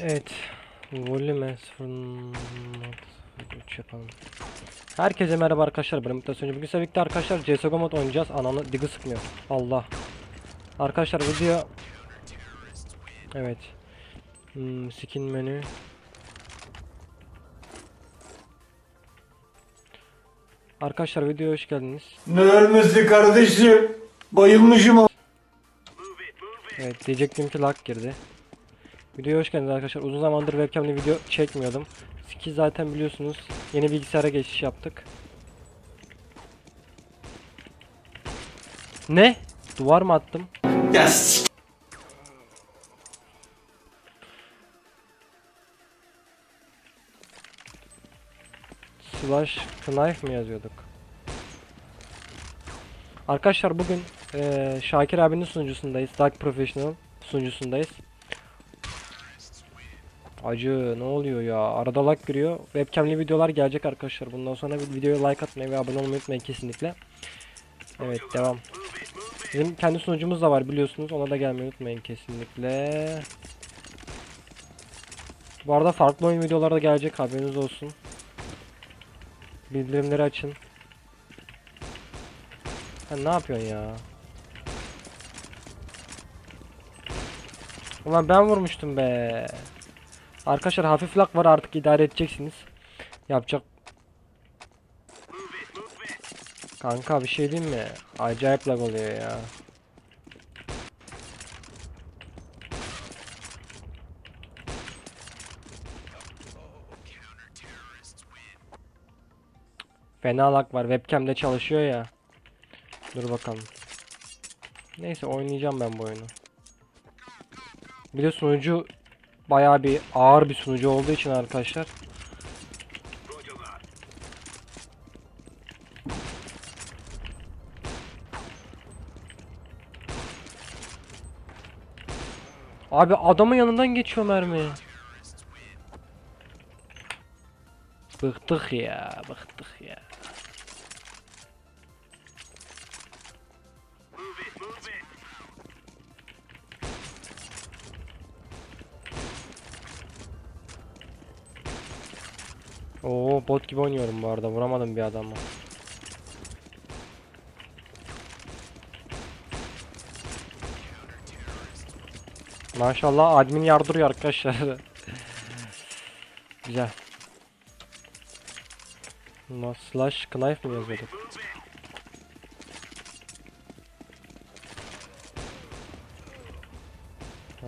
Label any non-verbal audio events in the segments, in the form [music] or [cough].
Evet. Volume 0.3 yapalım. Herkese merhaba arkadaşlar. Ben Mutlu Bugün size birlikte arkadaşlar CSGO mod oynayacağız. Ananı digi sıkmıyor. Allah. Arkadaşlar video Evet. Hmm, skin menü. Arkadaşlar videoya hoş geldiniz. Ne ölmesi kardeşim? Bayılmışım. Evet diyecektim ki lag girdi. Videoya hoş geldiniz arkadaşlar. Uzun zamandır webcam'le video çekmiyordum. Ki zaten biliyorsunuz yeni bilgisayara geçiş yaptık. Ne? Duvar mı attım? Ya s- Slash knife mi yazıyorduk? Arkadaşlar bugün eee, Şakir abinin sunucusundayız. Dark Professional sunucusundayız. Acı ne oluyor ya? Arada lag giriyor. Webcam'li videolar gelecek arkadaşlar. Bundan sonra bir videoya like atmayı ve abone olmayı unutmayın kesinlikle. Evet devam. Bizim kendi sunucumuz da var biliyorsunuz. Ona da gelmeyi unutmayın kesinlikle. Bu arada farklı oyun videoları da gelecek haberiniz olsun. Bildirimleri açın. Sen ne yapıyorsun ya? Ulan ben vurmuştum be. Arkadaşlar hafif lag var artık idare edeceksiniz. Yapacak. Kanka bir şey diyeyim mi? Acayip lag oluyor ya. Fena lag var. Webcam'de çalışıyor ya. Dur bakalım. Neyse oynayacağım ben bu oyunu. Bir de sunucu bayağı bir ağır bir sunucu olduğu için arkadaşlar. Abi adamın yanından geçiyor mermi. Bıktık ya, bıktık ya. Bot gibi oynuyorum bu arada. Vuramadım bir adamı. Maşallah admin yardırıyor arkadaşlar. [laughs] Güzel. Ama Slash knife mi yazıyorduk? Ha.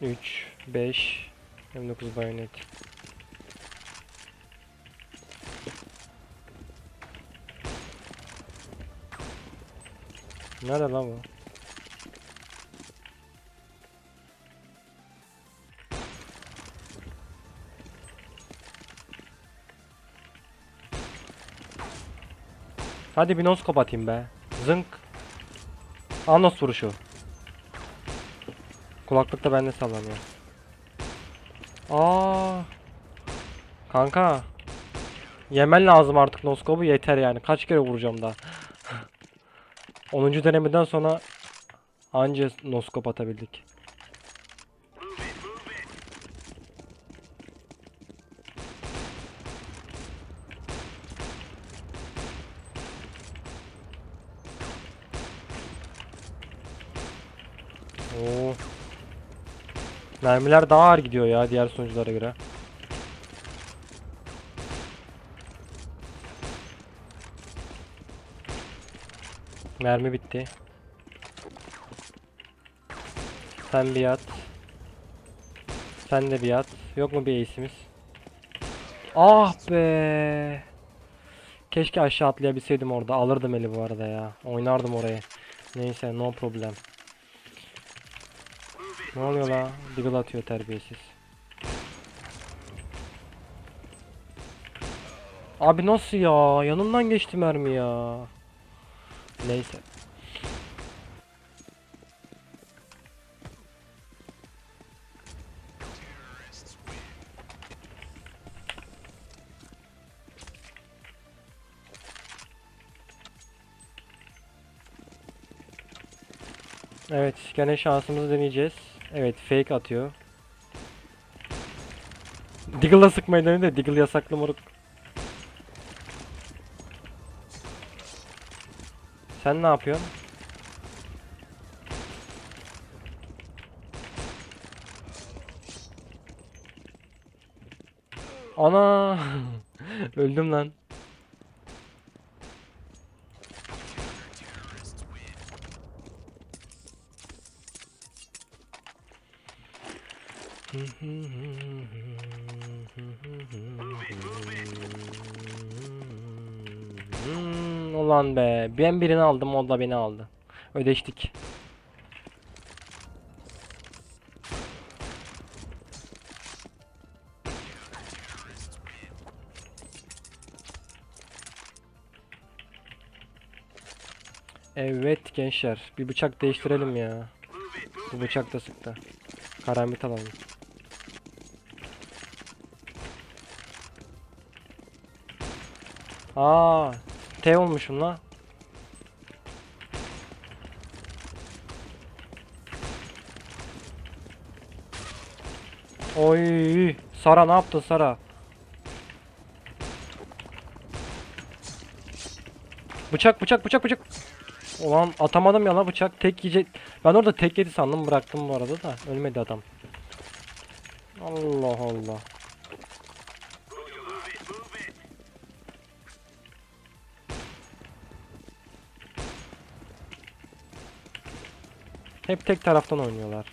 3 5 29 bayonet. Nerede lan bu? Hadi bir noskop atayım be. Zınk. Anos vuruşu. Kulaklıkta bende sallanıyor. Aa. Kanka. Yemen lazım artık noskobu yeter yani. Kaç kere vuracağım daha. [laughs] 10. denemeden sonra anca noskop atabildik. Oo. Mermiler daha ağır gidiyor ya diğer sunuculara göre. Mermi bitti. Sen bir at. Sen de bir at. Yok mu bir ace'imiz? Ah be. Keşke aşağı atlayabilseydim orada. Alırdım eli bu arada ya. Oynardım oraya. Neyse no problem. Ne oluyor la? Deagle atıyor terbiyesiz. Abi nasıl ya? Yanından geçti mermi ya. Neyse. Evet gene şansımızı deneyeceğiz. Evet fake atıyor. Diggle'la sıkmayı denedi de Diggle yasaklı moruk. Sen ne yapıyorsun? Ana! [laughs] Öldüm lan. Hmm, ulan be. Ben birini aldım, o da beni aldı. Ödeştik. Evet gençler, bir bıçak değiştirelim ya. Bu bıçak da sıktı. Karambit alalım. Aa, T olmuşum la. Oy, Sara ne yaptın Sara? Bıçak bıçak bıçak bıçak. Ulan atamadım ya la bıçak tek yiyecek. Ben orada tek yedi sandım bıraktım bu arada da ölmedi adam. Allah Allah. Hep tek taraftan oynuyorlar.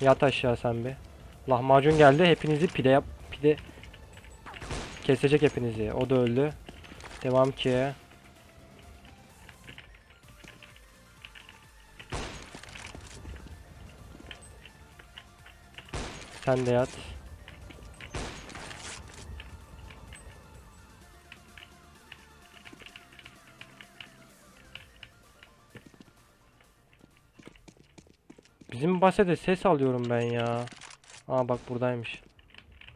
Yat aşağı sen bir. Lahmacun geldi. Hepinizi pide yap. Pide kesecek hepinizi. O da öldü. Devam ki. Sen de yat. Basede ses alıyorum ben ya. Aa bak buradaymış.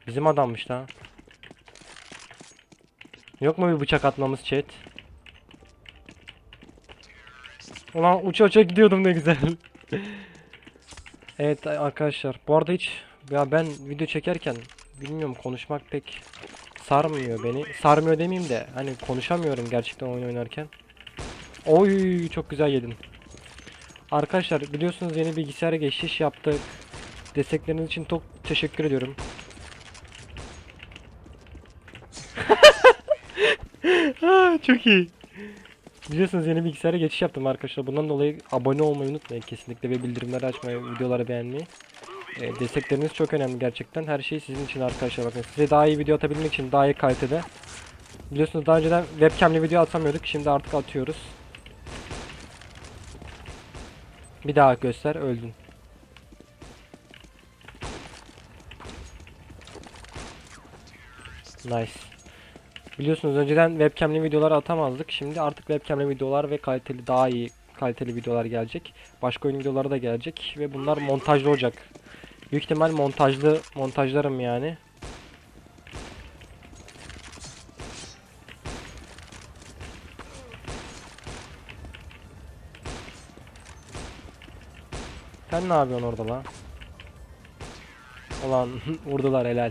Bizim adammış lan. Yok mu bir bıçak atmamız chat? Ulan uça uça gidiyordum ne güzel. [laughs] evet arkadaşlar bu arada hiç ya ben video çekerken bilmiyorum konuşmak pek sarmıyor beni. Sarmıyor demeyeyim de hani konuşamıyorum gerçekten oyun oynarken. Oy çok güzel yedin. Arkadaşlar biliyorsunuz yeni bilgisayara geçiş yaptık. Destekleriniz için çok teşekkür ediyorum. [laughs] Çok iyi. Biliyorsunuz yeni bilgisayara geçiş yaptım arkadaşlar. Bundan dolayı abone olmayı unutmayın kesinlikle ve bildirimleri açmayı, videoları beğenmeyi. Ee, destekleriniz çok önemli gerçekten. Her şey sizin için arkadaşlar bakın. Size daha iyi video atabilmek için daha iyi kalitede. Biliyorsunuz daha önceden webcam'li video atamıyorduk. Şimdi artık atıyoruz. Bir daha göster öldün. Nice. Biliyorsunuz önceden webcam'li videolar atamazdık. Şimdi artık webcam'li videolar ve kaliteli daha iyi kaliteli videolar gelecek. Başka oyun videoları da gelecek ve bunlar montajlı olacak. Büyük ihtimal montajlı montajlarım yani. Sen ne yapıyorsun orada lan? Ulan [laughs] vurdular helal.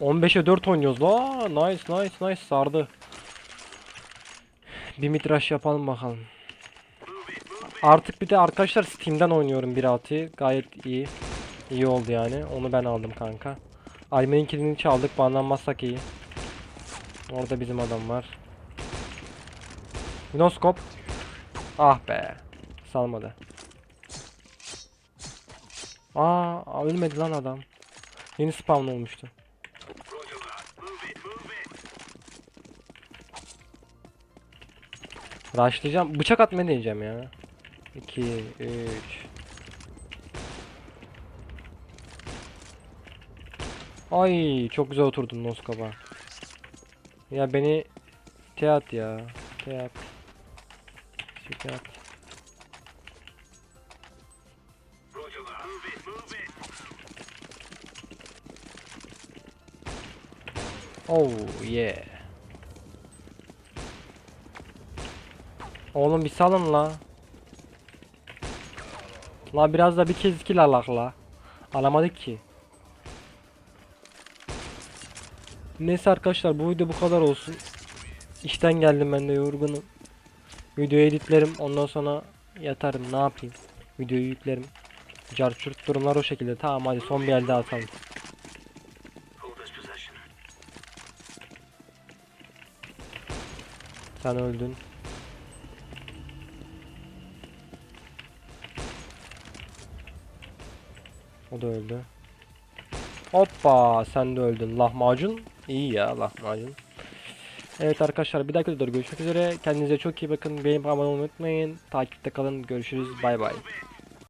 15'e 4 oynuyoruz la. Nice nice nice sardı. Bir mitraş yapalım bakalım. Artık bir de arkadaşlar Steam'den oynuyorum 1.6'yı. Gayet iyi. İyi oldu yani. Onu ben aldım kanka. Aymen'in kilini çaldık. Banlanmazsak iyi. Orada bizim adam var. Noskop. Ah be. Salmadı. Aa ölmedi lan adam. Yeni spawn olmuştu. Rushlayacağım. Bıçak atmayı deneyeceğim ya. 2 3 Ay çok güzel oturdun noskaba. Ya beni teat ya. Teat. Teat. Oh yeah. Oğlum bir salın la. La biraz da bir kez kill alak la. Alamadık ki. Neyse arkadaşlar bu video bu kadar olsun. İşten geldim ben de yorgunum. Videoyu editlerim ondan sonra yatarım ne yapayım. Videoyu yüklerim. Carçurt durumlar o şekilde. Tamam hadi son bir elde atalım. Sen öldün. O da öldü. Hoppa sen de öldün. Lahmacun iyi ya lahmacun. Evet arkadaşlar bir dahaki videoda görüşmek üzere. Kendinize çok iyi bakın. Beğenip abone olmayı unutmayın. Takipte kalın. Görüşürüz. Bay bay.